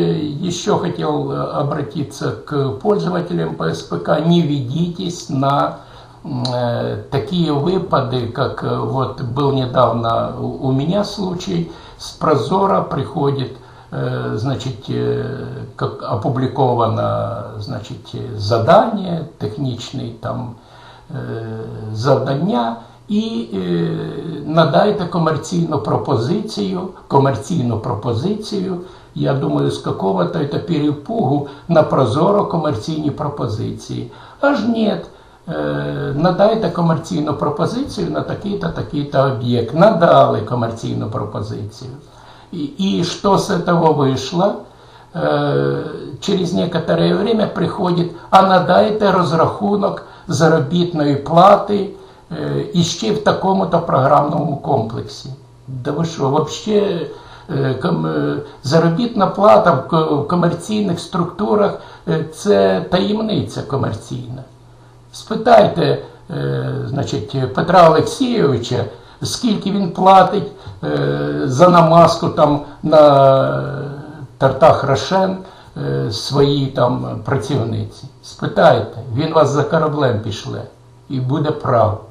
Еще хотел э, обратиться к пользователям ПСПК. Не ведитесь на э, такие выпады, как э, вот был недавно у меня случай. С Прозора приходит, э, значит, э, как опубликовано, значит, э, задание, технічний там е, завдання і е, надайте комерційну пропозицію, комерційну пропозицію, я думаю, з какого-то это перепугу на прозоро комерційні пропозиції. Аж ні, е, надайте комерційну пропозицію на такий-то, такий-то об'єкт. Надали комерційну пропозицію. І, і що з этого вийшло? Е, через некоторое время приходить, а надайте розрахунок заробітної плати е, іще в такому-то програмному комплексі. Да ви що, вообще е, е, заробітна плата в комерційних структурах це таємниця комерційна. Спитайте, значить, Петра Олексійовича, скільки він платить за намазку там на тартах Рошен своїй там працівниці. Спитайте, він вас за кораблем пішле і буде прав.